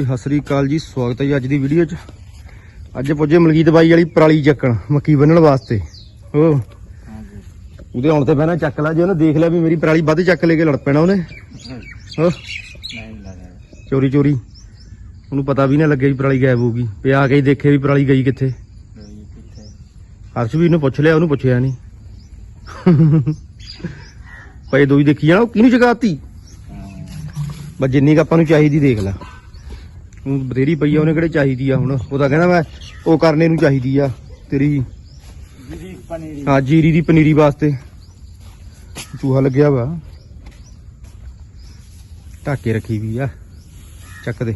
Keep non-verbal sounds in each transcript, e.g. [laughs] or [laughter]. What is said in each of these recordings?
ਜੀ ਸਤਿ ਸ੍ਰੀ ਅਕਾਲ ਜੀ, ਸਵਾਗਤ ਹੈ ਜੀ ਅੱਜ ਦੀ ਵੀਡੀਓ 'ਚ। ਅੱਜ ਪੁੱਜੇ ਮਲਕੀਤ ਬਾਈ ਵਾਲੀ ਪਰਾਲੀ ਚੱਕਣ, ਮੱਕੀ ਬੰਨਣ ਵਾਸਤੇ। ਓ, ਉਹਦੇ ਆਉਣ ਤੇ ਪਹਿਲਾਂ ਚੱਕ ਲਾ ਜੇ ਉਹਨੇ ਦੇਖ ਲਿਆ ਵੀ ਮੇਰੀ ਪਰਾਲੀ ਵੱਧ ਚੱਕ ਲੈ ਕੇ ਲੜ ਪੈਣਾ ਉਹਨੇ। ਓ, ਚੋਰੀ ਚੋਰੀ। ਉਹਨੂੰ ਪਤਾ ਵੀ ਨਾ ਲੱਗੇ ਵੀ ਪਰਾਲੀ ਗਾਇਬ ਹੋ ਗਈ। ਆ ਕੇ ਹੀ ਦੇਖੇ ਵੀ ਪਰਾਲੀ ਗਈ ਕਿੱਥੇ। ਹਰਸ਼ ਵੀ ਪੁੱਛ ਲਿਆ, ਉਹਨੂੰ ਪੁੱਛਿਆ ਨਹੀਂ। ਪਏ ਦੋਈ ਦੇਖੀ ਜਾਣਾ, ਉਹ ਕਿਹਨੂੰ ਜਗਾਤੀ? ਬਸ ਜਿੰਨੀ ਕੁ ਆਪਾਂ ਨੂੰ ਚਾਹੀਦੀ ਦੇਖ ਲੈ। ਹੁਣ ਬਥੇਰੀ ਪਈ ਆ, ਉਹਨੇ ਕਿਹੜੇ ਚਾਹੀਦੀ ਆ ਹੁਣ? ਉਹ ਤਾਂ ਕਹਿੰਦਾ ਮੈਂ, ਉਹ ਕਰਨੇ ਨੂੰ ਚਾਹੀਦੀ ਆ, ਤੇਰੀ। ਹਾਂ, ਜੀਰੀ ਦੀ ਪਨੀਰੀ ਵਾਸਤੇ। ਚੂਹਾ ਲੱਗਿਆ ਵਾ। ਢਾਕੇ ਰੱਖੀ ਵੀ ਆ। ਚੱਕ ਦੇ।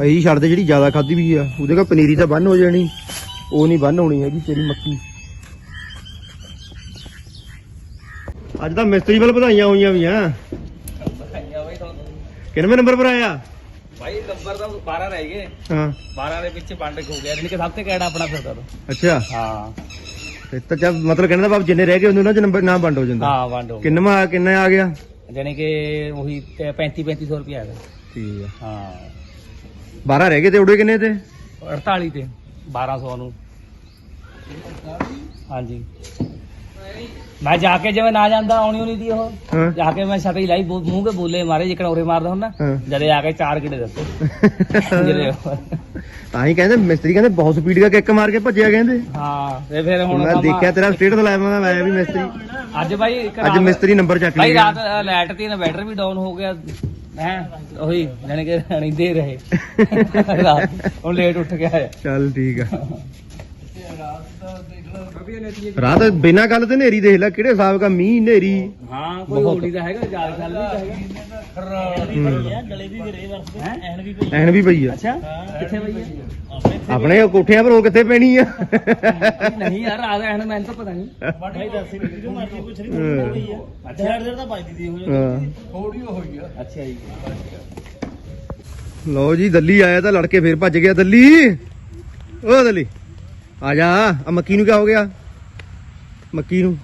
ਅਹੀ ਛੱਡ ਦੇ ਜਿਹੜੀ ਜ਼ਿਆਦਾ ਖਾਦੀ ਵੀ ਆ। ਉਹਦੇ ਕਾ ਪਨੀਰੀ ਤਾਂ ਬੰਨ ਹੋ ਜਾਣੀ। ਉਹ ਨਹੀਂ ਬੰਨ ਹੋਣੀ ਹੈਗੀ ਤੇਰੀ ਮੱਕੀ। ਅੱਜ ਤਾਂ ਮਿਸਤਰੀ ਵੱਲ ਵਧਾਈਆਂ ਹੋਈਆਂ ਵੀ ਆ। ਕਿੰਨਵੇਂ ਨੰਬਰ ਪਰ ਆਇਆ? ਭਾਈ ਨੰਬਰ ਤਾਂ 12 ਰਹਿ ਗਏ। ਹਾਂ। 12 ਦੇ ਵਿੱਚ ਵੰਡ ਹੋ ਗਿਆ ਯਾਨੀ ਕਿ ਸਭ ਤੋਂ ਕਿਹੜਾ ਆਪਣਾ ਫਿਰਦਾ ਤਾ। ਅੱਛਾ। ਹਾਂ। ਤੇ ਤਾਂ ਜਦ ਮਤਲਬ ਕਹਿੰਦਾ ਬਾਬ ਜਿੰਨੇ ਰਹਿ ਗਏ ਉਹਨਾਂ ਚ ਨੰਬਰ ਨਾ ਵੰਡ ਹੋ ਜਾਂਦਾ। ਹਾਂ ਵੰਡ ਹੋ ਗਿਆ। ਕਿੰਨਵਾ ਆ ਕਿੰਨਾ ਆ ਗਿਆ? ਯਾਨੀ ਕਿ ਉਹੀ 35 3500 ਰੁਪਏ ਆ ਗਿਆ। ਠੀਕ ਆ। ਹਾਂ। 12 ਰਹਿ ਗਏ ਤੇ ਉੜੇ ਕਿੰਨੇ ਤੇ? 48 ਤੇ 1200 ਨੂੰ। ਹਾਂਜੀ। ਮੈਂ ਜਾ ਕੇ ਜਿਵੇਂ ਨਾ ਜਾਂਦਾ ਆਉਣੀ ਹੋਣੀ ਦੀ ਉਹ। ਹਾਂ। ਜਾ ਕੇ ਮੈਂ ਛਤਰੀ ਲਾਈ ਬੋ- ਮੂੰਹ ਕੇ ਬੋਲੇ ਮਾਰੇ ਜਿਕਣ ਉਰੇ ਮਾਰਦਾ ਹੁੰਦਾ। ਹਾਂ। ਜਦੇ ਆ ਕੇ ਚਾਰ ਕਿੜੇ ਦੱਸੇ। ਜਿਹੜੇ ਤਾਂ ਹੀ ਕਹਿੰਦੇ ਮਿਸਤਰੀ ਕਹਿੰਦੇ ਬਹੁਤ ਸਪੀਡ ਦਾ ਕਿੱਕ ਮਾਰ ਕੇ ਭੱਜਿਆ ਕਹਿੰਦੇ। ਹਾਂ ਤੇ ਫਿਰ ਹੁਣ ਮੈਂ ਦੇਖਿਆ ਤੇਰਾ ਸਟੇਟਸ ਲਾਇਆ ਮੈਂ ਮੈਂ ਵੀ ਮਿਸਤਰੀ। ਅੱਜ ਬਾਈ ਇੱਕ ਅੱਜ ਰਾਤ- ਮਿਸਤਰੀ ਨੰਬਰ ਚੱਕ ਭਾਈ ਲਿਆ ਰਾਤ ਲਾਈਟ ਤੇ ਇਨਵਰਟਰ ਵੀ ਡਾਊਨ ਹੋ ਗਿਆ। ਹੈ ਉਹੀ ਜਾਣੀ ਕਿ ਰਹਿੰਦੇ ਰਹੇ। [laughs] ਰਾਤ ਹੁਣ ਲੇਟ ਉੱਠ ਗਿਆ। ਹੈ ਚੱਲ ਠੀਕ ਆ। [laughs] ਰਾਤ ਬਿਨਾਂ ਗੱਲ ਤੇ ਨੇਰੀ ਦੇਖ ਲੈ ਕਿਹੜੇ ਹਿਸਾਬ ਦਾ ਮੀਂਹ ਨੇਰੀ ਹਾਂ ਕੋਈ ਹੋਲੀ ਦਾ ਹੈਗਾ ਜਾਲ ਚੱਲ ਵੀ ਹੈਗਾ ਗਲੇ ਵੀ ਗਰੇ ਵਰਸਦੇ ਐਨ ਵੀ ਪਈ ਐਨ ਵੀ ਪਈ ਆ। ਅੱਛਾ ਕਿੱਥੇ ਪਈ ਹੈ ਆਪਣੇ ਕੋਠਿਆਂ ਪਰ ਉਹ ਕਿੱਥੇ ਪੈਣੀ ਆ? ਨਹੀਂ ਯਾਰ ਰਾਤ ਐਨ ਮੈਨੂੰ ਤਾਂ ਪਤਾ ਨਹੀਂ। ਭਾਈ ਦੱਸ ਜੋ ਮਰਜ਼ੀ ਪੁੱਛ ਰਹੀ ਅੱਛਾ। ਡੇਢ ਤਾਂ ਵੱਜਦੀ ਦੀ ਹੋਈ ਹਾਂ। ਥੋੜੀ ਹੋਈ ਆ। ਅੱਛਾ ਜੀ। ਲਓ ਜੀ ਦੱਲੀ ਆਇਆ ਤਾਂ ਲੜਕੇ ਫੇਰ ਭੱਜ ਗਿਆ ਦੱਲੀ। ਓ ਦੱਲੀ। ਆ ਜਾ। ਆ ਮੱਕੀ ਨੂੰ ਕੀ ਹੋ ਗਿਆ? ਮੱਕੀ ਨੂੰ।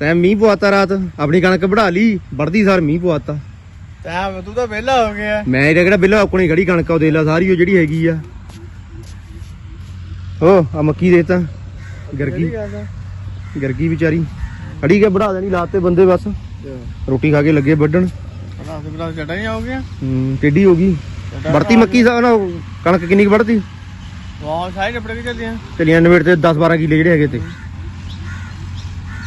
ਤੈਂ ਮੀਂਹ ਪਵਾਤਾ ਰਾਤ। ਆਪਣੀ ਕਣਕ ਵਢਾ ਲਈ। ਵੜਦੀ ਸਾਰ ਮੀਂਹ ਪਵਾਤਾ। ਤੈਂ ਤੂੰ ਤਾਂ ਵਿਹਲਾ ਹੋ ਗਿਆ। ਮੈਂ ਇਹਦਾ ਕਿਹੜਾ ਬਿੱਲਾ ਆਪਣੀ ਖੜੀ ਕਣਕ ਆ ਉਹ ਦੇ ਲਾ ਸਾਰੀ ਉਹ ਜਿਹੜੀ ਹੈਗੀ ਆ। ਓ ਆ ਮੱਕੀ ਦੇ ਤਾਂ। ਗਰਗੀ। ਗਰਗੀ ਵਿਚਾਰੀ। ਖੜੀ ਕੇ ਵਢਾ ਦੇਣੀ ਲਾਤੇ ਬੰਦੇ ਬਸ। ਰੋਟੀ ਖਾ ਕੇ ਲੱਗੇ ਵੱਢਣ। ਰਾਤ ਬਿਲਾ ਚਟਾ ਹੀ ਹੋ ਗਿਆ ਹੂੰ ਟੇਢੀ ਹੋ ਗਈ। ਵੜਤੀ ਮੱਕੀ ਦਾ ਨਾ ਕਣਕ ਕਿੰਨੀ ਕੁ ਵੜਤੀ? ਵਾਹ ਸਾਰੇ ਕੇ ਤੇ 10 12 ਕਿੱਲੇ ਜਿਹੜੇ ਹੈਗੇ ਤੇ।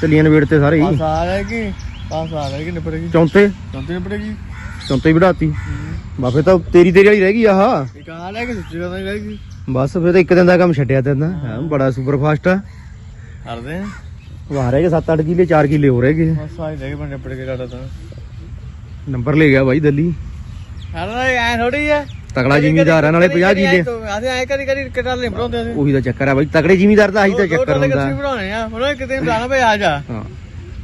ਚਲੀਆਂ ਨਵੇੜ ਤੇ ਸਾਰੇ ਹੀ। ਪਾਸ ਆ ਕਿ ਪਾਸ ਆ ਗਿਆ ਕਿ ਨਿਪੜ ਗਈ ਚੌਂਤੇ। ਚੌਂਤੀ ਨਿਪੜ ਗਈ ਚੌਂਤੇ ਹੀ ਵਢਾਤੀ। ਬਾਫੇ ਤਾਂ ਤੇਰੀ ਤੇਰੀ ਵਾਲੀ ਰਹਿ ਗਈ ਆਹ। ਇੱਕ ਆ ਲੈ ਕੇ ਸੁੱਚੀ ਕਰਦਾ ਰਹਿ ਗਈ। ਬਸ ਫਿਰ ਤਾਂ ਇੱਕ ਦਿਨ ਦਾ ਕੰਮ ਛੱਡਿਆ ਤੇ ਨਾ। ਹਾਂ, ਬੜਾ ਸੁਪਰ ਫਾਸਟ ਆ। ਕਰਦੇ ਵਾਹ ਰਹਿ ਗਏ 7-8 ਕਿੱਲੇ 4 ਕਿੱਲੇ ਹੋ ਰਹਿ ਗਏ ਬਸ ਆ ਹੀ ਰਹਿ ਗਏ ਬੰਦੇ ਨਿਪੜ ਕੇ ਕਾਟਾ ਤਾਂ। ਨੰਬਰ ਲੈ ਗਿਆ ਬਾਈ ਦੱਲੀ। ਹਾਲਾ ਐ ਥੋੜੀ ਆ। ਤਕੜਾ ਜ਼ਿਮੀਦਾਰ ਆ ਨਾਲੇ 50 ਕਿੱਲੇ ਅਸੀਂ ਐ ਕਰੀ ਕਰੀ ਕਟਾ ਲੈ ਬਣਾਉਂਦੇ ਅਸੀਂ। ਉਹੀ ਤਾਂ ਚੱਕਰ ਆ ਬਾਈ ਤਕੜੇ ਜ਼ਿਮੀਦਾਰ ਦਾ ਆਹੀ ਤਾਂ ਚੱਕਰ ਹੁੰਦਾ। ਬਣਾਉਣੇ ਆ ਹੁਣ ਕਿਤੇ ਬੁਲਾਣਾ ਪਈ ਆ ਜਾ। ਹਾਂ।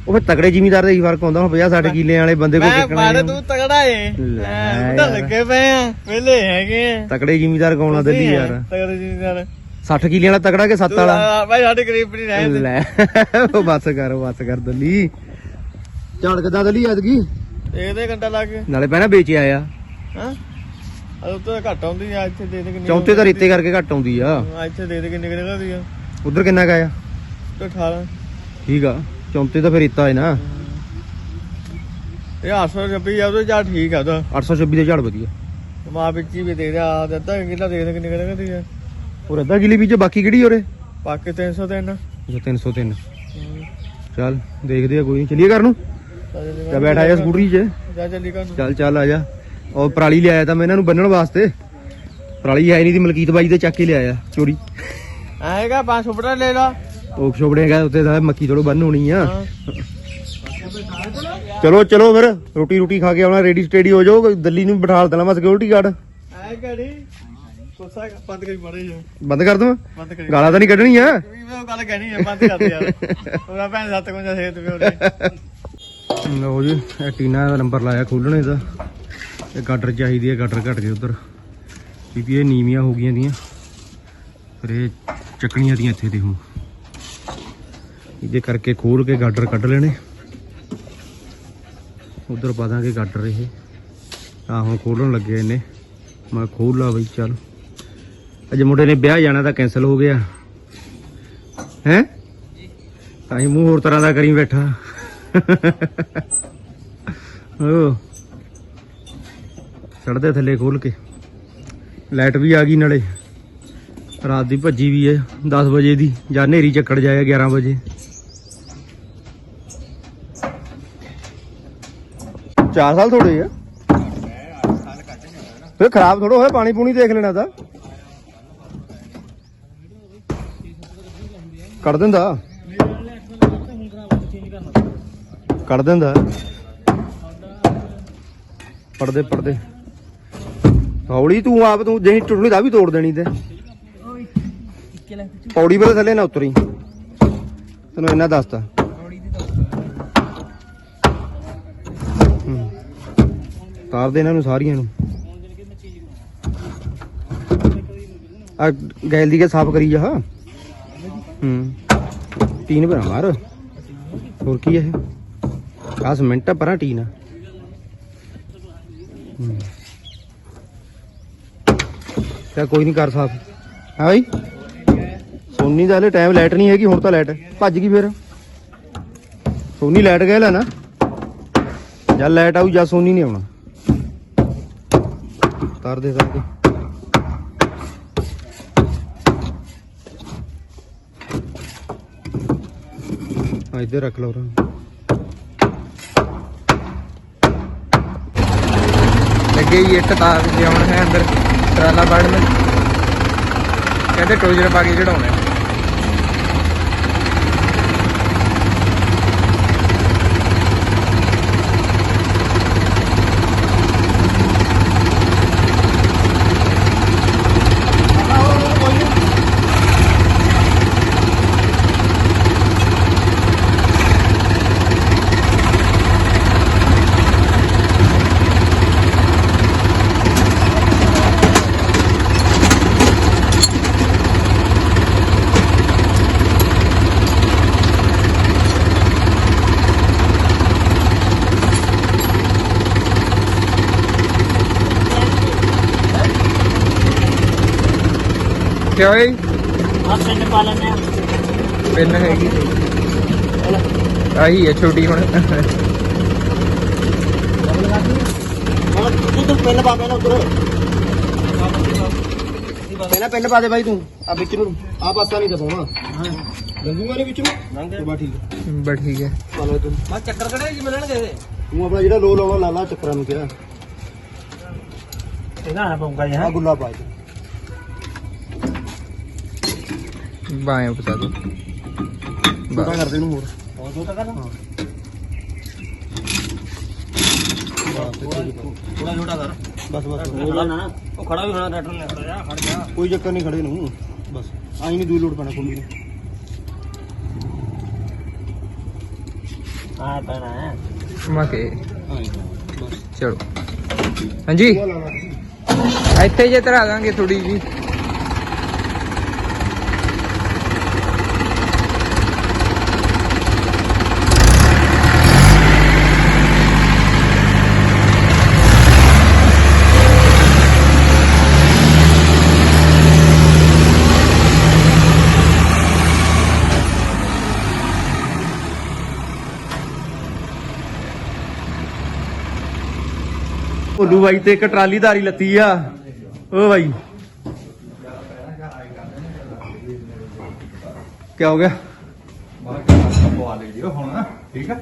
ਉਹ ਫਿਰ ਤਕੜੇ ਜ਼ਿਮੀਦਾਰ ਦਾ ਹੀ ਫ਼ਰਕ ਹੁੰਦਾ ਹੁਣ 50 60 ਕਿੱਲੇ ਵਾਲੇ ਬੰਦੇ ਕੋਲ ਮੈਂ ਕਿੱਕਣਾ ਮਾਰੇ ਤੂੰ ਤਗੜਾ ਏ। ਤਾਂ ਲੱਗੇ ਪਏ ਆ ਪਹਿਲੇ ਹੈਗੇ ਆ। ਤਕੜੇ ਜ਼ਿਮੀਦਾਰ ਕੌਣ ਆ ਦੱਲੀ ਯਾਰ? ਤਗੜੇ ਜੀ ਨਾਲ 60 ਕਿੱਲੇ ਵਾਲਾ ਤਕੜਾ ਕਿ 7 ਵਾਲਾ? ਭਾਈ ਸਾਡੇ ਗਰੀਬ ਨਹੀਂ ਰਹੇ ਲੈ ਉਹ ਬੱਸ ਕਰ ਬੱਸ ਕਰ ਦੱਲੀ। ਝਾੜ ਕਿੱਦਾਂ ਦੱਲੀ ਐਤਕੀ? ਇਹਦੇ ਘੰਟਾ ਲੱਗ ਨਾਲੇ ਪਹਿਲਾਂ ਵੇਚ ਆਇਆ। ਹਾਂ? ਉਹ ਤੋਂ ਘੱਟ ਆਉਂਦੀ ਆ ਇੱਥੇ ਦੇ ਦੇ ਕਿੰਨੀ ਚੌਂਤੇ ਤਾਂ ਰੇਤੇ ਕਰਕੇ ਘੱਟ ਆਉਂਦੀ ਆ। ਇੱਥੇ ਦੇ ਦੇ ਕਿੰਨੀ ਕਿੰਨੀ ਲੱਗਦੀ ਆ। ਉਧਰ ਕਿੰਨਾ ਕਾ ਆ ਤੇ 18 ਠੀਕ ਆ। ਚੌਂਤੇ ਤਾਂ ਫਿਰ ਰੇਤਾ ਹੈ ਨਾ। ਇਹ 826 ਆ ਉਹਦੇ ਚਾ ਠੀਕ ਆ ਉਹਦਾ। 826 ਦੇ ਝਾੜ ਵਧੀਆ। ਮਾ ਵਿੱਚ ਹੀ ਵੀ ਦੇ ਰਿਹਾ ਆ ਦਿੱਤਾ ਕਿੰਨਾ ਦੇ ਦੇ ਕਿੰਨੀ ਕਿੰਨੀ ਲੱਗਦੀ ਆ। ਉਹ ਅੱਧਾ ਕਿੱਲੇ ਵਿੱਚ ਬਾਕੀ ਕਿਹੜੀ ਉਰੇ? ਬਾਕੀ 303 ਅੱਛਾ 303 ਚੱਲ ਦੇਖਦੇ ਆ ਕੋਈ ਨਹੀਂ ਚਲੀਏ ਘਰ ਨੂੰ? ਤੇ ਬੈਠਾ ਜਾ ਸਕੂਟਰੀ 'ਚ। ਜਾ ਚੱਲੀ ਕਰ ਚੱਲ ਚੱਲ ਆ ਜਾ। ਉਹ ਪਰਾਲੀ ਲਿਆਇਆ ਤਾਂ ਮੈਂ ਇਹਨਾਂ ਨੂੰ ਬੰਨਣ ਵਾਸਤੇ। ਪਰਾਲੀ ਹੈ ਨਹੀਂ ਦੀ ਮਲਕੀਤ ਬਾਈ ਦੇ ਚੱਕ ਕੇ ਲਿਆਇਆ ਚੋਰੀ। ਆਏਗਾ ਪੰਜ ਸੁਪੜਾ ਲੈ ਲਾ। ਉਹ ਛੋਬੜੇ ਹੈਗਾ ਉੱਤੇ ਤਾਂ ਮੱਕੀ ਥੋੜੋ ਬੰਨ ਹੋਣੀ ਆ। ਚਲੋ ਚਲੋ ਫਿਰ ਰੋਟੀ ਰੋਟੀ ਖਾ ਕੇ ਆਉਣਾ ਰੈਡੀ ਸਟੇਡੀ ਹੋ ਜਾਓ ਦਿੱਲੀ ਨੂੰ ਬਿਠਾ ਦੇਣਾ ਮੈਂ ਸਿਕਿਉਰਿਟੀ ਗਾਰਡ ਕੋਸਾ ਬੰਦ ਕਰੀ ਮੜੇ ਜਾ ਬੰਦ ਕਰ ਦਵਾਂ? ਗਾਲਾਂ ਤਾਂ ਨਹੀਂ ਕੱਢਣੀ ਆ ਮੈਂ ਉਹ ਗੱਲ ਕਹਿਣੀ ਆ ਬੰਦ ਕਰ ਦੇ ਯਾਰ। ਉਹਦਾ ਭੈਣ ਸੱਤ ਕੁੰਜਾ ਸੇਤ ਵੀ ਉਹਨੇ ਲਓ ਜੀ ਇਹ ਟੀਨਾ ਦਾ ਨੰਬਰ ਲਾਇਆ ਖੋਲਣੇ ਦਾ ਇਹ ਗਾਡਰ ਚਾਹੀਦੀ ਹੈ ਗਾਡਰ ਘਟ ਗਏ ਉਧਰ। ਕਿਉਂਕਿ ਇਹ ਨੀਵੀਆਂ ਹੋ ਗਈਆਂ ਦੀਆਂ। ਫਿਰ ਇਹ ਚੱਕਣੀਆਂ ਦੀਆਂ ਇੱਥੇ ਦੇ ਹੁਣ ਇਹਦੇ ਕਰਕੇ ਖੋਲ ਕੇ ਗਾਡਰ ਕੱਢ ਲੈਣੇ। ਉਧਰ ਪਾ ਦਾਂਗੇ ਗਾਡਰ ਇਹ। ਆ ਹੁਣ ਖੋਲਣ ਲੱਗੇ ਇਹਨੇ। ਮੈਂ ਖੋਲ ਲਾ ਬਈ, ਚੱਲ। ਅੱਜ ਮੁੰਡੇ ਨੇ ਵਿਆਹ ਜਾਣਾ ਤਾਂ ਕੈਨਸਲ ਹੋ ਗਿਆ। ਹੈ? ਤਾਂ ਹੀ ਮੂੰਹ ਹੋਰ ਤਰ੍ਹਾਂ ਦਾ ਕਰੀ ਬੈਠਾ। ਓ ਚੜਦੇ ਥੱਲੇ ਖੋਲ ਕੇ। ਲਾਈਟ ਵੀ ਆ ਗਈ ਨਾਲੇ। ਰਾਤ ਦੀ ਭੱਜੀ ਵੀ ਹੈ 10 ਵਜੇ ਦੀ। ਜਾਂ ਹਨੇਰੀ ਚੱਕੜ ਜਾਇਆ 11 ਵਜੇ। ਚਾਰ ਸਾਲ ਥੋੜੇ ਆ। ਫੇ ਖਰਾਬ ਥੋੜਾ ਹੋਇਆ, ਪਾਣੀ ਪੂਣੀ ਦੇਖ ਲੈਣਾ ਤਾਂ। ਕੱਢ ਦਿੰਦਾ। ਕੱਢ ਦਿੰਦਾ। ਪੜਦੇ ਪੜਦੇ ਹੌਲੀ ਤੂੰ ਆਪ ਤੂੰ ਜਿਹੀ ਟੁੱਟਣੀ ਤਾਂ ਵੀ ਤੋੜ ਦੇਣੀ ਤੇ। ਪੌੜੀ ਵੇਲੇ ਥੱਲੇ ਨਾ ਉਤਰੀ। ਤੈਨੂੰ ਇੰਨਾ ਦੱਸਤਾ। ਹੂੰ। ਤਾਰ ਦੇ ਇਹਨਾਂ ਨੂੰ ਸਾਰੀਆਂ ਨੂੰ। ਆ ਗੈਲ ਦੀ ਕੇ ਸਾਫ਼ ਕਰੀ ਜਾ। ਹੂੰ। ਟੀਨ ਬਣਾ ਮਾਰ। ਹੋਰ ਕੀ ਹੈ ਇਹ? ਆ ਸਿਮੈਂਟ ਆ ਪਰਾਂ ਟੀਨ ਆ। ਹੂੰ। ਚੱਲ ਕੋਈ ਨਹੀਂ ਕਰ ਸਾਫ਼। ਹਾਂ ਬਈ? ਸੋਨੀ ਦਾ ਹਲੇ ਟਾਈਮ ਲਾਈਟ ਨਹੀਂ ਹੈਗੀ, ਹੁਣ ਤਾਂ ਲਾਈਟ ਭੱਜ ਗਈ ਫਿਰ। ਸੋਨੀ ਲਾਈਟ ਗਏ ਲੈ ਨਾ। ਜਾਂ ਲਾਈਟ ਆਊ ਜਾਂ ਸੋਨੀ ਨਹੀਂ ਆਉਣਾ। ਤਾਰ ਦੇ ਤਾਰ ਆ ਇੱਧਰ ਰੱਖ ਲਓ ਰਾਂ ਲੱਗੇ ਹੀ ਇੱਟ ਤਾਰ ਜਿਉਣ ਹੈ ਅੰਦਰ। ਟਰਾਲਾ ਬਾੜ में ਕਹਿੰਦੇ ਟੋਜਰ ਪਾ ਕੇ ਚੜਾਉਣਾ ਹੈ। ਕਿਆ ਹੋਈ ਆ ਪਿੰਡ ਪਾ ਲੈਣੇ ਆ। ਪਿੰਨ ਹੈਗੀ ਆਹੀ ਹੈ ਛੋਟੀ ਹੁਣ। ਤੂੰ ਤੂੰ ਪਾ ਉਧਰ। ਪਹਿਲਾਂ ਪਿੰਨ ਪਾ ਦੇ ਬਾਈ ਤੂੰ। ਆ ਵਿੱਚ ਨੂੰ। ਆ ਪਾਸਾ ਨਹੀਂ ਦਬਾਉਣਾ ਲੰਗੂਗਾ ਨਹੀਂ ਵਿੱਚ ਨੂੰ? ਤੇ ਬਾ ਠੀਕ ਹੈ। ਬਸ ਠੀਕ ਹੈ। ਪਾ ਲੈ ਤੂੰ ਮੈਂ ਚੱਕਰ ਕਢੇ ਜੀ ਮਿਲਣਗੇ ਇਹ ਤੂੰ ਆਪਣਾ ਜਿਹੜਾ ਲੋ ਲਾਉਣਾ ਲਾਲਾ ਚੱਕਰਾਂ ਨੂੰ ਕਿਹਾ ਇਹਦਾ ਆ ਪਊਗਾ ਜੀ ਆ ਗੁੱਲਾ ਪਾ ਦੇ। ਬਾਏ ਪਤਾ ਦੋ ਛੋਟਾ ਕਰ ਦੇ ਇਹਨੂੰ ਹੋਰ। ਹੋਰ ਦੋ ਤਾਂ ਕਰ ਥੋੜਾ ਛੋਟਾ ਕਰ। ਬਸ ਬਸ। ਥੋੜਾ ਨਾ ਉਹ ਖੜਾ ਵੀ ਹੋਣਾ ਟਰੈਕਟਰ ਨੇ ਖੜਾ ਜਾ ਖੜ ਜਾ। ਕੋਈ ਚੱਕਰ ਨਹੀਂ ਖੜੇ ਨੂੰ। ਬਸ ਆਈ ਨਹੀਂ ਦੂਈ ਲੋਡ ਪੈਣਾ ਕੁੰਡੀ ਨੂੰ ਆ ਪੈਣਾ ਹੈ। ਮਕੇ ਚਲੋ। ਹਾਂਜੀ। ਇੱਥੇ ਜੇ ਤਰਾ ਦਾਂਗੇ ਥੋੜੀ ਜੀ ਭੋਲੂ ਬਾਈ ਤੇ ਇੱਕ ਟਰਾਲੀ ਧਾਰੀ ਲੱਤੀ ਆ। ਓ ਬਾਈ। ਕੀ ਹੋ ਗਿਆ? ਪਵਾ ਲਈ ਜੀ ਹੁਣ ਠੀਕ ਆ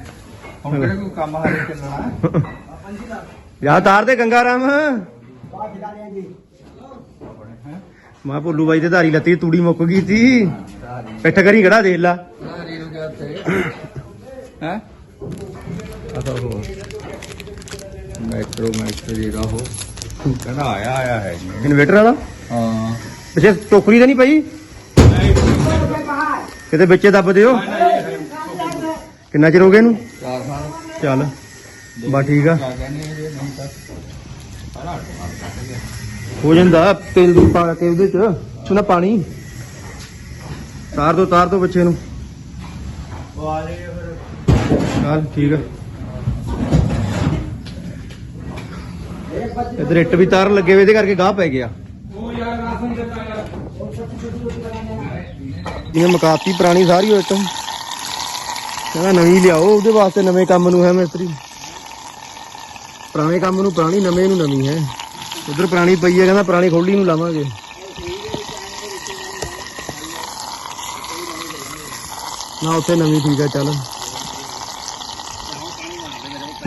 ਹੁਣ ਕਿਹੜਾ ਕੋਈ ਕੰਮ ਹਾਲੇ ਚੱਲਣਾ ਯਾ ਤਾਰ ਦੇ ਗੰਗਾ ਰਾਮ। ਮਾ ਭੋਲੂ ਬਾਈ ਤੇ ਧਾਰੀ ਲੱਤੀ ਤੂੜੀ ਮੁੱਕ ਗਈ ਸੀ। ਪਿੱਠ ਕਰੀ ਖੜਾ ਦੇਖ ਲਾ। ਹੈ? ਮੈਟਰੋ ਮੈਟਰੋ ਜਿਹੜਾ ਉਹ। ਕਹਿੰਦਾ ਆਇਆ ਆਇਆ ਹੈ ਜੀ। ਇਨਵੇਟਰ ਵਾਲਾ? ਹਾਂ। ਪਿੱਛੇ ਟੋਕਰੀ ਤਾਂ ਨਹੀਂ ਪਈ? ਕਿਤੇ ਵਿੱਚੇ ਦੱਬ ਦਿਓ। ਕਿੰਨਾ ਚਿਰ ਹੋ ਗਿਆ ਇਹਨੂੰ? ਚਾਰ ਸਾਲ। ਚੱਲ ਬਾ ਠੀਕ ਆ। ਹੋ ਜਾਂਦਾ ਤੇਲ ਦੂ ਪਾ ਕੇ ਉਹਦੇ ਚ ਉਹਨਾਂ ਪਾਣੀ। ਤਾਰ ਦੋ ਤਾਰ ਦੋ ਬੱਚੇ ਨੂੰ। ਪਵਾ ਲਈਏ ਫਿਰ। ਚੱਲ ਠੀਕ ਆ। ਇਧਰ ਇੱਟ ਵੀ ਤਾਰਨ ਲੱਗੇ ਵੇ ਇਹਦੇ ਕਰਕੇ ਗਾਹ ਪੈ ਗਿਆ। ਜਿਵੇਂ ਮਕਾਤੀ ਪੁਰਾਣੀ ਸਾਰੀ ਉਹ ਇੱਟ ਕਹਿੰਦਾ ਨਵੀਂ ਲਿਆਓ, ਉਹਦੇ ਵਾਸਤੇ ਨਵੇਂ ਕੰਮ ਨੂੰ ਹੈ ਮਿਸਤਰੀ। ਪੁਰਾਣੇ ਕੰਮ ਨੂੰ ਪੁਰਾਣੀ, ਨਵੇਂ ਨੂੰ ਨਵੀਂ ਹੈ। ਉਧਰ ਪੁਰਾਣੀ ਪਈ ਹੈ, ਕਹਿੰਦਾ ਪੁਰਾਣੀ ਖੋਲੀ ਨੂੰ ਲਾਵਾਂਗੇ। ਨਾ, ਉੱਥੇ ਨਵੀਂ ਠੀਕ ਆ ਚੱਲ।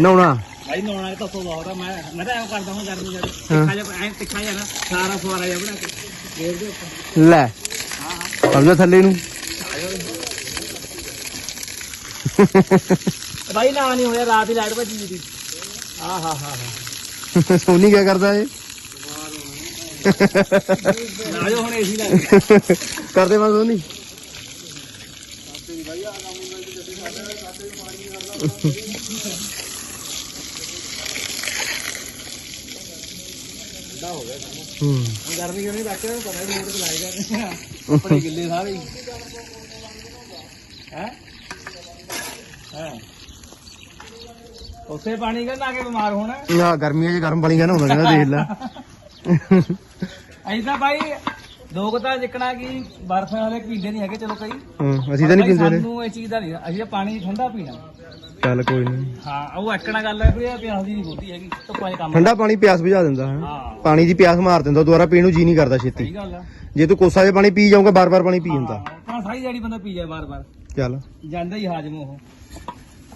ਨਹਾਉਣਾ। ਭਾਈ ਨਹਾਉਣਾ ਤਾਂ ਸੋ ਬਹੁਤ ਆ ਮੈਂ ਮੈਂ ਤਾਂ ਐਂ ਕਰਦਾ ਹਾਂ ਗਰਮੀ ਜਦ। ਤਿੱਖਾ ਜਿਹਾ ਐਂ ਤਿੱਖਾ ਜਿਹਾ ਨਾ ਸਾਰਾ ਫੁਆਰਾ ਜਿਹਾ ਬਣਾ ਕੇ ਗੇਰ ਦੇ ਉੱਪਰ ਲੈ। ਸਮਝਾ ਥੱਲੇ ਨੂੰ। ਭਾਈ ਨਾ ਨਹੀਂ ਹੋਇਆ ਰਾਤ ਹੀ ਲਾਈਟ ਭੱਜੀ ਦੀ ਆ ਹਾ ਹਾ ਸੋਨੀ ਕੀ ਕਰਦਾ ਏ ਆ ਜਾਓ ਹੁਣ ਏਸੀ ਲੱਗ ਕਰਦੇ ਮੈਂ ਸੋਨੀ। ਹੂੰ। ਗਰਮੀ ਕਿਉਂ ਨਹੀਂ ਰੱਖਿਆ? ਪਤਾ ਨਹੀਂ ਮੋਟਰ ਚਲਾਏ ਜਾਂਦੇ ਕੱਪੜੇ ਗਿੱਲੇ ਸਾਰੇ। ਹੀ? ਹੈ? ਹੈ ਉੱਥੇ ਪਾਣੀ ਕਰਨਾ ਕੇ ਬਿਮਾਰ ਹੋਣਾ? ਨਾ ਗਰਮੀਆਂ 'ਚ ਗਰਮ ਪਾਣੀ ਕਹਿੰਦਾ ਹੁੰਦਾ ਕਹਿੰਦਾ ਦੇਖ ਲੈ। [laughs] ਐਦਾਂ ਭਾਈ ਲੋਕ ਤਾਂ ਜਿੱਕਣਾ ਕਿ ਬਰਫ਼ ਵਾਲੇ ਪੀਂਦੇ ਨਹੀਂ ਹੈਗੇ ਚਲੋ ਕਈ। ਹਾਂ ਅਸੀਂ ਤਾਂ ਨਹੀਂ ਪੀਂਦੇ ਨੇ ਸਾਨੂੰ ਇਹ ਚੀਜ਼ ਦਾ ਨਹੀਂ ਅਸੀਂ ਤਾਂ ਪਾਣੀ ਠੰਡਾ ਪੀਣਾ। ਚੱਲ ਕੋਈ ਨਹੀਂ ਹਾਂ ਉਹ ਐਕਣਾ ਗੱਲ ਹੈ ਵੀ ਇਹ ਪਿਆਸ ਦੀ ਨਹੀਂ ਬਹੁਤੀ ਹੈਗੀ ਧੁੱਪਾਂ 'ਚ ਕੰਮ ਠੰਡਾ ਪਾਣੀ ਪਿਆਸ ਬੁਝਾ ਦਿੰਦਾ ਹੈ। ਹਾਂ। ਪਾਣੀ ਦੀ ਪਿਆਸ ਮਾਰ ਦਿੰਦਾ ਦੁਬਾਰਾ ਪੀਣ ਨੂੰ ਜੀ ਨਹੀਂ ਕਰਦਾ ਛੇਤੀ। ਸਹੀ ਗੱਲ ਆ। ਜੇ ਤੂੰ ਕੋਸਾ ਜਿਹਾ ਪਾਣੀ ਪੀ ਜਾਊਗਾ ਬਾਰ-ਬਾਰ ਪਾਣੀ ਪੀ ਜਾਂਦਾ। ਹਾਂ, ਤਾਂ ਸਾਰੀ ਜਿਹੜੀ ਬੰਦਾ ਪੀ ਜਾਏ ਬਾਰ-ਬਾਰ। ਚੱਲ। ਜਾਂਦਾ ਹੀ ਹਾਜਮ ਉਹ।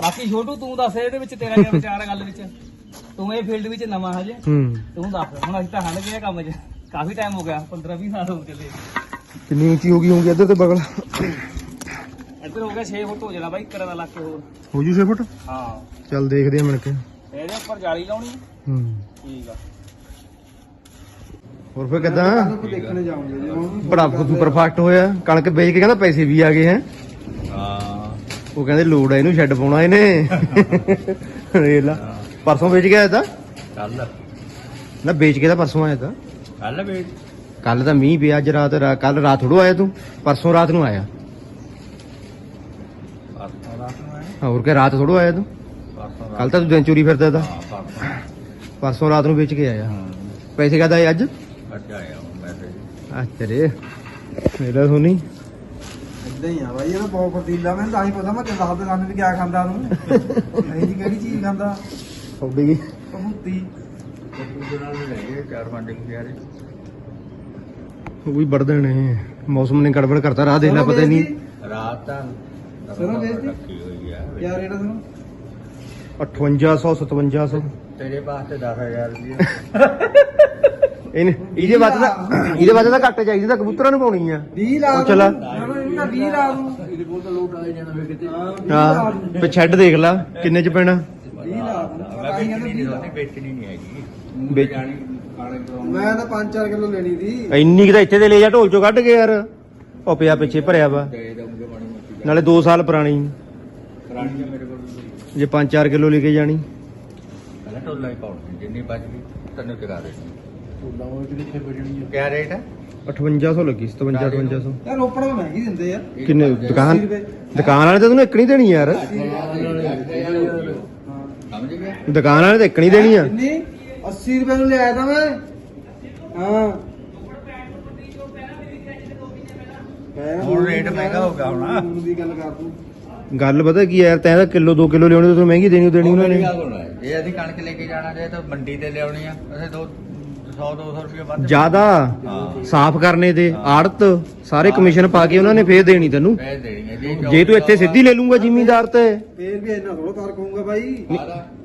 ਬਾਕੀ ਛੋਟੂ ਤੂੰ ਦੱਸ ਇਹਦੇ ਵਿੱਚ ਤੇਰਾ ਕੀ ਵਿਚਾਰ ਹੈ ਗੱਲ ਵਿੱਚ? ਤੂੰ ਇਹ ਫੀਲਡ ਵਿੱਚ ਨਵਾਂ ਹਜੇ? ਹੂੰ। ਤੂੰ ਦੱਸ ਹੁਣ ਅਸੀਂ ਤਾਂ ਹੰਡ ਗਏ ਆ ਕੰਮ 'ਚ। ਕਾਫੀ ਟਾਈਮ ਹੋ ਗਿਆ 15 20 ਸਾਲ ਹੋ ਚੱਲੇ। ਕਿੰਨੀ ਉੱਚੀ ਹੋ ਗਈ ਹੋਊਗੀ ਇੱਧਰ ਤੇ ਬਗਲ? ਇੱਧਰ ਹੋ ਗਿਆ 6 ਫੁੱਟ ਹੋ ਜਾਣਾ ਬਾਈ ਕਰਾਂ ਦਾ ਲੱਗ ਕੇ ਹੋਰ। ਹੋ ਜੂ 6 ਫੁੱਟ? ਹਾਂ। ਚੱਲ ਦੇਖਦੇ ਆ ਮਿਲ ਕੇ। ਇਹਦੇ ਉੱਪਰ ਜਾਲੀ ਲਾਉਣੀ। ਹੂੰ। ਠੀਕ ਆ। ਹੋਰ ਫੇ ਕਿਦਾਂ? ਦੇਖਣੇ ਜਾਉਂਗੇ ਜੀ। ਹੁਣ ਬੜਾ ਸੁਪਰ ਫਾਸਟ ਹੋਇਆ। ਕਣਕ ਵੇਚ ਕੇ ਕਹਿੰਦਾ ਪੈਸੇ ਵੀ ਆ ਗਏ ਹੈ। ਹਾਂ। ਉਹ ਕਹਿੰਦੇ ਲੋੜ ਆ ਇਹਨੂੰ ਛੱਡ ਪਾਉਣਾ ਇਹਨੇ। ਰੇਲ ਲਾ। ਪਰਸੋਂ ਵੇਚ ਗਿਆ ਇਹ ਤਾਂ? ਕੱਲ ਨਾ ਵੇਚ ਕੇ ਤਾਂ ਪਰਸੋਂ ਆਇਆ ਤਾਂ। ਕੱਲ ਵੇਚ ਕੱਲ ਤਾਂ ਮੀਂਹ ਪਿਆ ਅੱਜ ਰਾਤ ਕੱਲ ਰਾਤ ਥੋੜੋ ਆਇਆ ਤੂੰ? ਪਰਸੋਂ ਰਾਤ ਨੂੰ ਆਇਆ। ਪਰਸੋਂ ਰਾਤ ਨੂੰ ਆਏ ਹੋਰ ਕਿ ਰਾਤ ਥੋੜੋ ਆਇਆ ਤੂੰ? ਪਰਸੋਂ ਕੱਲ ਤਾਂ ਤੂੰ ਦਿਨ ਚੋਰੀ ਫਿਰਦਾ ਤਾ। ਹਾਂ ਪਰਸੋਂ ਪਰਸੋਂ ਰਾਤ ਨੂੰ ਵੇਚ ਕੇ ਆਇਆ। ਹਾਂ। ਪੈਸੇ ਕਹਦਾ ਅੱਜ? ਅੱਜ ਆਇਆ ਮੈਸੇਜ ਆ ਤੇਰੇ ਮੇਰਾ ਸੁਣੀ ਇਦਾਂ ਹੀ ਆ ਬਾਈ ਇਹ ਤਾਂ ਬਹੁਤ ਫਰਤੀਲਾ। ਮੈਨੂੰ ਤਾਂ ਹੀ ਪਤਾ ਮੈਂ ਤੈਨੂੰ ਦੱਸ ਦੇ ਸਾਨੂੰ ਵੀ ਕਿਆ ਖਾਂਦਾ ਤੂੰ? [laughs] ਨਹੀਂ ਜੀ ਕਿਹੜੀ ਚੀਜ਼ ਖਾਂਦਾ? ਸੌਡੀ ਗਈ। ਕਬੂਤੀ ਨਾਲ ਲੈ ਗਏ ਚਾਰ ਪੰਜ ਪਿਆਰੇ ਉਹ ਵੀ ਵੜਦੇ ਨੇ। ਮੌਸਮ ਨੇ ਗੜਬੜ ਕਰਤਾ ਰਾਹ ਦੇਖ ਲੈ ਪਤਾ ਹੀ ਨਹੀਂ। ਰਾਤ ਤਾਂ ਸਰੋਂ ਵੇਚਦੀ? ਰੱਖੀ ਹੋਈ ਆ ਯਾਰ ਇਹਦਾ ਤੁਹਾਨੂੰ 5800 5700 ਤੇਰੇ ਵਾਸਤੇ 10000 ਰੁਪਏ ਇਹਨੇ ਇਹਦੇ ਵਾਸਤੇ ਤਾਂ ਇਹਦੇ ਵਾਸਤੇ ਤਾਂ ਘੱਟ ਚਾਹੀਦੀ ਤਾਂ ਕਬੂਤਰਾਂ ਨੂੰ ਪਾਉਣੀ ਆ। 20 ਲਾ ਉਹ ਚੱਲ। ਇਹਨਾਂ 20 ਲਾ ਦੂੰ। ਇਹਦੇ ਕੋਲ ਤਾਂ ਲੋਟ ਆਏ ਜਾਣਾ ਵੇ ਕਿਤੇ। ਹਾਂ 20 ਲਾ ਹਾਂ ਦੂੰ। ਦੇਖ ਲੈ ਕਿੰਨੇ ਚ ਪੈਣਾ। 20 ਲਾ ਦੂੰ। ਮੈਂ ਤਾਂ ਹੀ ਵੇਚਣੀ ਕਹਿੰਦਾ ਨਹੀਂ 20 ਵੇਚਣੀ ਨਹੀਂ ਹੈਗੀ। ਵੇਚ- ਜਾਣੀ ਕਰਾਉਣ ਮੈਂ ਤਾਂ 5-4 ਕਿਲੋ ਲੈਣੀ ਦੀ ਇੰਨੀ ਕਿ ਤਾਂ ਇੱਥੇ ਤੇ ਲੈ ਜਾ ਢੋਲ ਚੋਂ ਕੱਢ ਕੇ ਯਾਰ। ਉਹ ਪਿਆ ਪਿੱਛੇ ਭਰਿਆ ਵਾ। ਦੇ ਦਊਂਗੇ ਮਾੜੀ ਮੋਟੀ ਨਾਲੇ 2 ਸਾਲ ਪੁਰਾਣੀ। ਕਰਾਣੀ ਮੇਰੇ ਕੋਲ ਜੇ 5-4 ਕਿਲੋ ਲੈ ਕੇ ਜਾਣੀ। ਪਹਿਲਾਂ ਟੋਲਾ ਹੀ ਪਾਉਣੀ ਜਿੰਨੀ ਬਚ ਗਈ ਤੈਨੂੰ ਚਗਾ ਦੇ ਟੋਲਾ ਉਹ ਕਿਹੜੀ ਕਿੱਥੇ ਬਜਣੀ ਹੈ ਕਿਆ ਰੇਟ ਹੈ 5800 ਲੱਗੀ 57 5800 ਯਾਰ ਰੋਪੜ ਵਿੱਚ ਮਹਿੰਗੀ ਦਿੰਦੇ ਆ। ਕਿੰਨੇ ਦੁਕਾਨ ਦੁਕਾਨ ਵਾਲੇ ਤਾਂ ਤੈਨੂੰ ਇੱਕ ਨਹੀਂ ਦੇਣੀ ਯਾਰ। ਸਮਝ ਗਿਆ? ਦੁਕਾਨ ਵਾਲੇ ਤਾਂ ਇੱਕ ਨਹੀਂ ਦੇਣੀ ਆ। ਕਿੰਨੀ? 80 ਰੁਪਏ ਨੂੰ ਲਿਆਇਆ ਤਾਂ ਮੈਂ। ਹਾਂ। ਹੁਣ ਰੇਟ ਮਹਿੰਗਾ ਹੋ ਗਿਆ ਹੋਣਾ। ਹੁਣ ਦੀ ਗੱਲ ਕਰ ਤੂੰ। ਗੱਲ ਪਤਾ ਕੀ ਯਾਰ ਤੈਂ ਤਾਂ ਕਿਲੋ 2 ਕਿਲੋ ਲਿਆਉਣੀ ਤਾਂ ਤੈਨੂੰ ਮਹਿੰਗੀ ਦੇਣੀ ਓ ਦੇਣੀ ਉਹਨਾਂ ਨੇ। ਜੇ ਅਸੀਂ ਕਣਕ ਲੈ ਕੇ ਜਾਣਾ ਜੇ ਤਾਂ ਮੰਡੀ ਤੇ ਲਿਆਉਣੀ ਆ ਅਸੀਂ ਦੋ 100 200 ਰੁਪਏ ਵੱਧ ਜ਼ਿਆਦਾ ਸਾਫ਼ ਕਰਨੇ ਦੇ ਆੜਤ ਸਾਰੇ ਕਮਿਸ਼ਨ ਪਾ ਕੇ ਉਹਨਾਂ ਨੇ ਫੇਰ ਦੇਣੀ ਤੈਨੂੰ? ਪੈਸੇ ਦੇਣੀ ਹੈ ਜੇ ਜੇ ਤੂੰ ਇੱਥੇ ਸਿੱਧੀ ਲੈ ਲੂੰਗਾ ਜ਼ਿਮੀਂਦਾਰ ਤੇ। ਫੇਰ ਵੀ ਇੰਨਾ ਥੋੜਾ ਕਰ ਕਹੂੰਗਾ ਬਾਈ।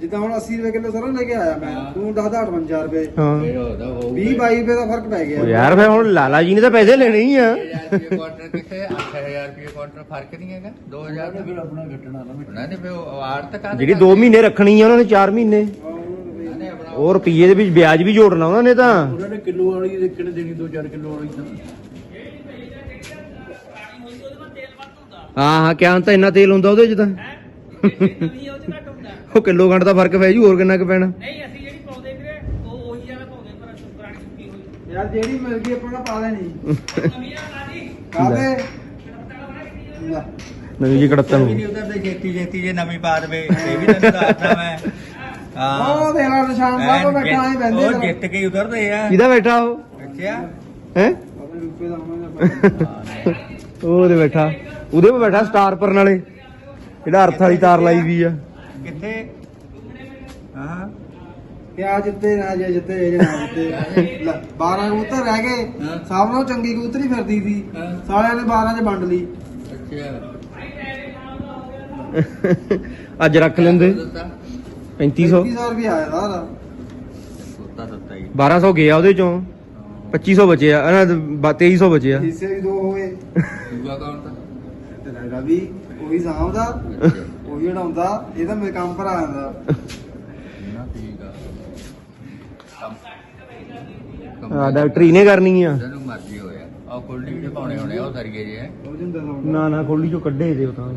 ਜਿੱਦਾਂ ਹੁਣ 80 ਰੁਪਏ ਕਿਲੋ ਸਰੋਂ ਲੈ ਕੇ ਆਇਆ ਮੈਂ ਤੂੰ ਦੱਸਦਾ 58 ਰੁਪਏ। ਹਾਂ। ਫਿਰ ਉਹਦਾ ਹੋਊ 20 22 ਰੁਪਏ ਦਾ ਫ਼ਰਕ ਪੈ ਗਿਆ। ਯਾਰ ਫੇ ਹੁਣ ਲਾਲਾ ਜੀ ਨੇ ਤਾਂ ਪੈਸੇ ਲੈਣੇ ਹੀ ਆ। 1000 ਰੁਪਏ ਕੁਆਟਰ ਕਿੱਥੇ 8000 ਰੁਪਏ ਕੁਆਟਰ ਫ਼ਰਕ ਨਹੀਂ ਹੈਗਾ? 2000 ਦਾ ਫਿਰ ਆਪਣਾ ਘਟਣਾ ਨਾ ਉਹਨਾਂ ਨੇ ਫਿਰ ਉਹ ਆੜਤ ਕਾ ਜਿਹੜੀ 2 ਮਹੀਨੇ ਰੱਖਣੀ ਆ ਉਹਨਾਂ ਨੇ 4 ਮਹੀਨੇ। ਉਹ ਰੁਪਈਏ ਦੇ ਵਿੱਚ ਵਿਆਜ ਵੀ ਜੋੜਨਾ ਉਹਨਾਂ ਨੇ ਤਾਂ। ਉਹਨਾਂ ਨੇ ਕਿਲੋ ਵਾਲੀ ਦੇਖਣ ਦੇਣੀ 2-4 ਕਿਲੋ ਵਾਲੀ ਤਾਂ। ਹਾਂ ਹਾਂ ਕਿਆ ਤਾਂ ਇੰਨਾ ਤੇਲ ਹੁੰਦਾ ਉਹਦੇ ਚ ਤਾਂ? ਉਹ ਹੁੰਦਾ। ਕਿਲੋ ਘੰਟ ਦਾ ਫ਼ਰਕ ਪੈ ਜੂ ਹੋਰ ਕਿੰਨਾ ਕੁ ਪੈਣਾ? ਨਹੀਂ ਅਸੀਂ ਜਿਹੜੀ ਪਾਉਂਦੇ ਵੀਰੇ ਉਹ ਉਹੀ ਜ਼ਿਆਦਾ ਪਾਉਂਦੇ ਪਰ ਪੁਰਾਣੀ ਸੁੱਕੀ ਹੋਈ। ਯਾਰ ਜਿਹੜੀ ਮਿਲ ਗਈ ਆਪਾਂ ਨੂੰ ਪਾ ਲੈਣੀ ਨਵੀਂ ਆ ਕਾਹਦੇ ਜੀ। ਇਹ ਵੀ ਨਹੀਂ ਉਧਰ ਦੇ ਛੇਤੀ ਛੇਤੀ ਜੇ ਨਵੀਂ ਪਾ ਦੇਵੇ ਇਹ ਵੀ ਤੈਨੂੰ ਦੱਸਦਾ ਮੈਂ। ਹਾਂ। ਉਹ ਦੇਖ ਲੈ ਨਿਸ਼ਾਨ ਸਾਹਿਬ ਐਨ ਬੈਠਾ ਆਏ ਜਿੱਤ- ਬੰਦੇ ਉਹ ਜਿੱਤ ਕੇ ਉਤਰਦੇ ਆ। ਕਿਹਦਾ ਬੈਠਾ ਉਹ? ਅੱਛਾ। ਹੈ? ਆਪਣੇ ਰੁਪਏ ਦਾ ਹੋਣਾ [laughs] ਉਹਦੇ ਬੈਠਾ। ਉਹਦੇ 'ਤੇ ਬੈਠਾ ਸਟਾਰ ਪਰਨ ਵਾਲੇ। ਜਿਹੜਾ ਅਰਥ ਵਾਲੀ ਤਾਰ ਲਾਈ ਵੀ ਆ। ਕਿੱਥੇ? ਹਾਂ। ਕਿਆ ਜਿੱਤੇ ਨਾ ਜੇ ਜਿੱਤੇ ਜੇ ਨਾ ਜਿੱਤੇ। ਲੈ, 12 ਕਬੂਤਰ ਰਹਿ ਗਏ। ਸਭ ਨਾਲੋਂ ਚੰਗੀ ਕਬੂਤਰੀ ਫਿਰਦੀ ਸੀ। ਹਾਂ। ਸਾਲਿਆਂ ਨੇ 12 ਚ ਵੰਡ ਲਈ। ਅੱਛਾ। ਅੱਜ ਰੱਖ ਲੈਂਦੇ। 3500 35000 ਰੁਪਏ ਆਇਆ ਸਾਰਾ। ਸੁੱਤਾ ਸੁੱਤਾ ਹੀ। 1200 ਗਿਆ ਉਹਦੇ ਚੋਂ। 2500 ਬਚਿਆ ਇਹਨਾਂ 2300 ਬਚਿਆ ਹਿੱਸੇ ਵੀ ਦੋ ਹੋਏ। ਦੂਆ ਕੌਣ ਤਾਂ? ਤੇ ਲੱਗਦਾ ਵੀ ਉਹੀ ਸਾਂਭਦਾ ਉਹੀ ਉਡਾਉਂਦਾ ਇਹ ਤਾਂ ਮੇਰੇ ਕੰਮ ਪਰ ਆ ਜਾਂਦਾ। ਨਾ ਠੀਕ ਆ। ਡਾਕਟਰੀ ਨੇ ਕਰਨੀ ਆ। ਜਦੋਂ ਮਰਜ਼ੀ ਹੋਇਆ। ਆ ਕੁਲਡੀ ਵੀ ਪਾਉਣੇ ਹੋਣੇ ਆ ਉਹ ਦਰਗੇ ਜੇ। ਉਹ ਜਿੰਦਾ ਸਾਂਭਦਾ ਨਾ ਨਾ ਖੋਲੀ ਚੋਂ ਕੱਢੇ ਦੇ ਉਹ ਤਾਂ।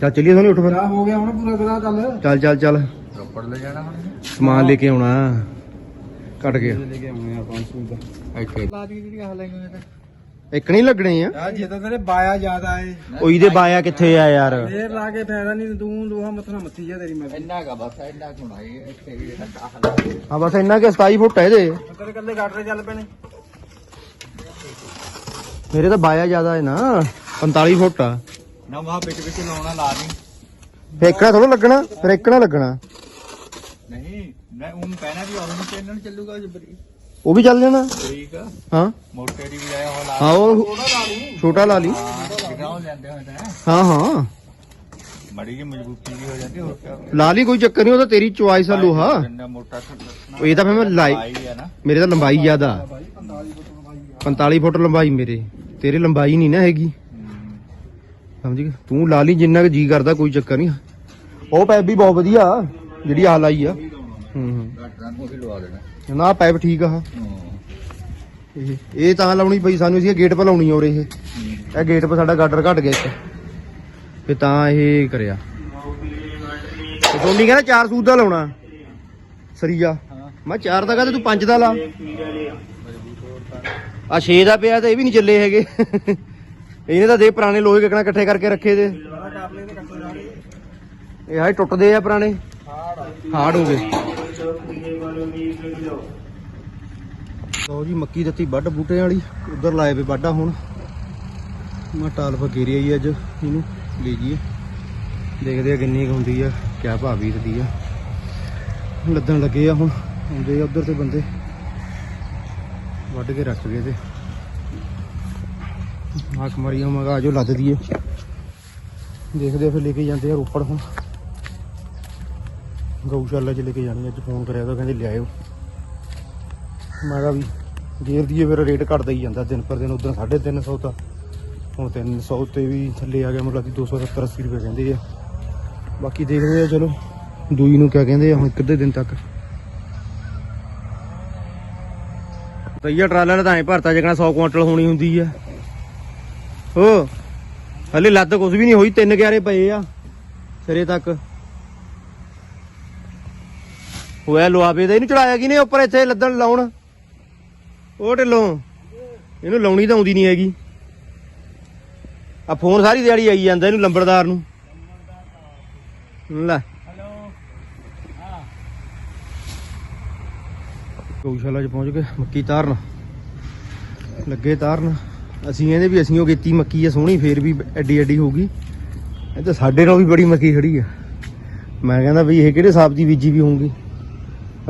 ਚੱਲ ਚੱਲੀਏ ਸੋਨੀ ਉੱਠ ਫਿਰ। ਮੇਰਾ ਹੋ ਗਿਆ ਹੁਣ ਪੂਰਾ ਕਰਾ ਚੱਲ। ਚੱਲ ਚੱਲ ਚੱਲ। ਰੋਪੜ ਲੈ ਜਾਣਾ ਹੁਣ। ਸਮਾਨ ਲੈ ਕੇ ਆਉਣਾ। ਕੱਟ ਗਿਆ। ਲੈ ਕੇ ਆਉਣੇ ਦਾ ਇੱਥੇ ਹਾਲ ਹੈ ਇੱਕ ਨਹੀਂ ਲੱਗਣੇ ਆ। ਯਾਰ ਜੇ ਤਾਂ ਤੇਰੇ ਬਾਇਆ ਜ਼ਿਆਦਾ ਏ ਉਹ ਇਹਦੇ ਬਾਇਆ ਕਿੱਥੇ ਆ ਯਾਰ। ਫੇਰ ਲਾ ਕੇ ਫਾਇਦਾ ਨਹੀਂ ਤੂੰ ਦੋਹਾ ਮੱਥਾ ਮੱਥੀ ਜਾ ਤੇਰੀ ਮੈਂ ਇੰਨਾ ਕਾ ਬਸ ਇੰਨਾ ਕੁਣਾ ਇਹ ਇੱਥੇ ਜਿਹੜਾ ਹਾਲ ਆ। ਬਸ ਇੰਨਾ ਕਿ 27 ਫੁੱਟ ਹੈ ਇਹਦੇ। ਤੇਰੇ ਕੱਲੇ ਗਾਟਰੇ ਚੱਲ ਪੈਣੇ ਮੇਰੇ ਤਾਂ ਬਾਇਆ ਜ਼ਿਆਦਾ ਹੈ ਨਾ 45 ਫੁੱਟ ਆ। ਨਾ ਮਾ ਵਿੱਚ ਵਿੱਚ ਲਾਉਣਾ ਲਾ ਦੀ ਫੇਰ ਇੱਕਣਾ ਥੋੜਾ ਲੱਗਣਾ ਫਿਰ ਇੱਕਣਾ ਲੱਗਣਾ। ਨਹੀਂ ਮੈਂ ਉਹਨੂੰ ਕਹਿਣਾ ਵੀ ਉਹਨੂੰ ਤੇ ਇਹਨਾਂ ਨੂੰ ਚੱਲੂਗਾ ਜਬਰੀ ਉਹ ਵੀ ਚੱਲ ਜਾਣਾ। ਠੀਕ ਆ ਹਾਂ। ਮੋਟੇ ਦੀ ਉਹ ਲਾ ਹਾਂ ਉਹ ਛੋਟਾ ਲਾ ਲਈ। ਕਿਹਨਾਂ ਲੈਂਦੇ ਹੋਏ ਤਾਂ। ਹਾਂ ਹਾਂ। ਮੜੀ ਜੀ ਮਜ਼ਬੂਤੀ ਵੀ ਹੋ ਜਾਂਦੀ ਹੋਰ ਕਿਆ। ਲਾ ਲਈ ਕੋਈ ਚੱਕਰ ਨਹੀਂ ਉਹ ਤਾਂ ਤੇਰੀ ਚੁਆਇਸ ਆ ਲੋਹਾ। ਇੰਨਾ ਮੋਟਾ ਛੱਡਣਾ ਉਹ ਇਹ ਤਾਂ ਫਿਰ ਮੈਂ ਲਾਈ ਆਈ ਹੈ ਨਾ। ਮੇਰੇ ਤਾਂ ਲੰਬਾਈ ਜ਼ਿਆਦਾ। 45 ਫੁੱਟ ਲੰਬਾਈ ਮੇਰੇ। ਤੇਰੇ ਲੰਬਾਈ ਨਹੀਂ ਨਾ ਹੈਗੀ। ਸਮਝ ਗਏ? ਤੂੰ ਲਾ ਲਈ, ਜਿੰਨਾ ਕੁ ਜੀ ਕਰਦਾ, ਕੋਈ ਚੱਕਰ ਨਹੀਂ। ਉਹ ਪੈਪ ਵੀ ਬਹੁਤ ਵਧੀਆ, ਜਿਹੜੀ ਆ ਲਾਈ ਆ। ਹੂੰ ਹੂੰ। ਡਾਕਟਰਾਂ ਨੂੰ ਵੀ ਲਵਾ ਦੇਣਾ ਨਾ ਪੈਪ ਠੀਕ ਆ। ਇਹ ਇਹ ਤਾਂ ਲਾਉਣੀ ਪਈ ਸਾਨੂੰ, ਅਸੀਂ ਗੇਟ 'ਤੇ ਲਾਉਣੀ ਆ ਇਹ। ਇਹ ਗੇਟ 'ਤੇ ਸਾਡਾ ਗਾਡਰ ਘਟ ਗਿਆ ਇੱਕ। ਫੇ ਤਾਂ ਇਹ ਕਰਿਆ। ਤੇ ਸੋਨੀ ਕਹਿੰਦਾ ਚਾਰ ਸੂਤ ਦਾ ਲਾਉਣਾ। ਸਰੀਆ। ਮੈਂ ਚਾਰ ਦਾ ਕਹਿੰਦਾ, ਤੂੰ ਪੰਜ ਦਾ ਲਾ। ਆ 6 ਦਾ ਪਿਆ ਤਾਂ ਇਹ ਵੀ ਨਹੀਂ ਚੱਲੇ ਹੈਗੇ। ਇਹਨੇ ਤਾਂ ਦੇ ਪੁਰਾਣੇ ਲੋਹੇ ਕਿਕਣਾ ਇਕੱਠੇ ਕਰਕੇ ਰੱਖੇ ਦੇ ਇਹ ਹਾਏ ਟੁੱਟਦੇ ਆ ਪੁਰਾਣੇ। ਹਾਰਡ ਹੋ ਗਏ। ਲਓ ਜੀ, ਮੱਕੀ ਦਿੱਤੀ ਵੱਢ ਬੂਟੇ ਵਾਲੀ। ਉਧਰ ਲਾਏ ਵੇ ਵਾਢਾ ਹੁਣ। ਮੈਂ ਟਾਲ ਫਕੀਰੀ ਆਈ ਅੱਜ ਇਹਨੂੰ। ਲੈ ਜੀਏ ਦੇਖਦੇ ਆ ਕਿੰਨੀ ਕੁ ਹੁੰਦੀ ਆ, ਕਿਆ ਭਾਅ ਵੀਰਦੀ ਆ। ਲੱਦਣ ਲੱਗੇ ਆ ਹੁਣ। ਆਉਂਦੇ ਆ ਉਧਰ ਤੇ ਬੰਦੇ। ਵੱਢ ਕੇ ਰੱਖ ਗਏ ਤੇ। ਆਖ ਮਰੀਆਂ ਮਗਾ ਆਜੋ ਲੱਦ ਦਈਏ ਦੇਖਦੇ ਆ ਫਿਰ ਲੈ ਕੇ ਜਾਂਦੇ ਆ ਰੋਪੜ ਹੁਣ। ਗਊਸ਼ਾਲਾ ਚ ਲੈ ਕੇ ਜਾਣੀ ਅੱਜ ਫੋਨ ਕਰਿਆ ਤਾਂ ਕਹਿੰਦੇ ਲਿਆਇਓ। ਮੈਂ ਕਿਹਾ ਵੀ ਗੇਰ ਦੀਏ ਫਿਰ ਰੇਟ ਘਟਦਾ ਹੀ ਜਾਂਦਾ, ਦਿਨ ਪਰ ਦਿਨ ਉਦੋਂ 350 ਤਾਂ। ਹੁਣ 300 ਤੇ ਵੀ ਥੱਲੇ ਆ ਗਿਆ ਮਤਲਬ ਕਿ 270 80 ਰੁਪਏ ਕਹਿੰਦੇ ਆ। ਬਾਕੀ ਦੇਖਦੇ ਆ, ਚਲੋ, ਦੂਈ ਨੂੰ ਕਿਆ ਕਹਿੰਦੇ ਆ, ਹੁਣ ਇੱਕ ਅੱਧੇ ਦਿਨ ਤੱਕ। ਤਈਆ ਟਰਾਲਾ ਤਾਂ ਐ ਭਰਤਾ ਜਗਣਾ 100 ਕੁਇੰਟਲ ਹੋਣੀ ਹੁੰਦੀ ਆ। ਹੋ ਹਲੇ ਲੱਦ ਕੁਝ ਵੀ ਨਹੀਂ ਹੋਈ, ਤਿੰਨ ਗਿਆਰੇ ਪਏ ਆ, ਸਿਰੇ ਤੱਕ। ਹੋਇਆ ਲੁਆਵੇ ਦਾ ਇਹਨੂੰ ਚੜਾਇਆ ਕਿਨੇ ਉੱਪਰ ਇੱਥੇ ਲੱਦਣ ਲਾਉਣ? ਉਹ ਢਿੱਲੋਂ, ਇਹਨੂੰ ਲਾਉਣੀ ਤਾਂ ਆਉਂਦੀ ਨਹੀਂ ਹੈਗੀ। ਆ ਫੋਨ ਸਾਰੀ ਦਿਹਾੜੀ ਆਈ ਜਾਂਦਾ ਇਹਨੂੰ ਲੰਬੜਦਾਰ ਨੂੰ। ਲੈ। ਗਊਸ਼ਾਲਾ 'ਚ ਪਹੁੰਚ ਗਏ, ਮੱਕੀ ਤਾਰਨ। ਲੱਗੇ ਤਾਰਨ। ਅਸੀਂ ਇਹਦੇ ਵੀ, ਅਸੀਂ ਉਹ ਕੀਤੀ ਮੱਕੀ ਆ ਸੋਹਣੀ, ਫੇਰ ਵੀ ਐਡੀ ਐਡੀ ਹੋਊਗੀ ਇਹ ਤਾਂ ਸਾਡੇ ਨਾਲ ਵੀ ਬੜੀ ਮੱਕੀ ਖੜੀ ਆ। ਮੈਂ ਕਹਿੰਦਾ ਵੀ ਇਹ ਕਿਹੜੇ ਹਿਸਾਬ ਦੀ ਬੀਜੀ ਵੀ ਹੋਊਗੀ?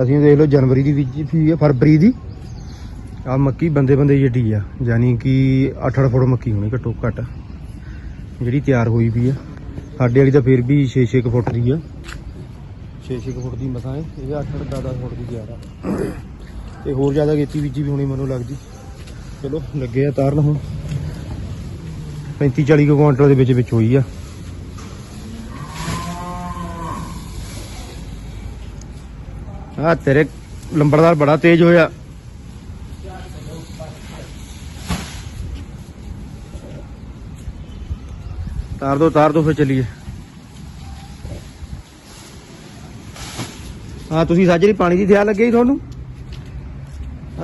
ਅਸੀਂ ਦੇਖ ਲਓ ਜਨਵਰੀ ਦੀ ਬੀਜੀ ਵੀ ਆ, ਫਰਵਰੀ ਦੀ। ਆ ਮੱਕੀ ਬੰਦੇ ਬੰਦੇ ਜੱਡੀ ਆ, ਯਾਨੀ ਕਿ 8-8 ਫੁੱਟ ਮੱਕੀ ਹੋਣੀ ਘੱਟੋ ਘੱਟ। ਜਿਹੜੀ ਤਿਆਰ ਹੋਈ ਵੀ ਆ। ਸਾਡੇ ਵਾਲੀ ਤਾਂ ਫੇਰ ਵੀ 6-6 ਫੁੱਟ ਦੀ ਆ। 6-6 ਫੁੱਟ ਦੀ ਮਸਾਂ ਹੈ ਇਹ 8-8 10 ਫੁੱਟ ਦੀ ਤਿਆਰ ਆ। ਤੇ ਹੋਰ ਜ਼ਿਆਦਾ ਕੀਤੀ ਬੀਜੀ ਵੀ ਹੋਣੀ ਮੈਨੂੰ ਲੱਗਦੀ। ਚਲੋ, ਲੱਗੇ ਆ ਤਾਰਨ ਹੁਣ। 35-40 ਕੁਇੰਟਲ ਦੇ ਵਿੱਚ ਵਿੱਚ ਹੋਈ ਆ। ਆ ਤੇਰੇ ਲੰਬੜਦਾਰ ਬੜਾ ਤੇਜ਼ ਹੋਇਆ। ਤਾਰ ਦੋ ਤਾਰ ਦੋ, ਫਿਰ ਚੱਲੀਏ। ਹਾਂ, ਤੁਸੀਂ ਸਾਜਰੀ ਪਾਣੀ ਦੀ ਥਿਆ ਲੱਗੇ ਤੁਹਾਨੂੰ?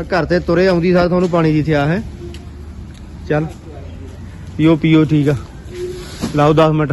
ਆ ਘਰ ਤੇ ਤੁਰੇ ਆਉਂਦੀ ਸਾਰ ਤੁਹਾਨੂੰ ਪਾਣੀ ਦੀ ਥਿਆ ਹੈ। ਚੱਲ, ਪੀਓ ਪੀਓ, ਠੀਕ ਆ। ਲਾਓ 10 ਮਿੰਟ।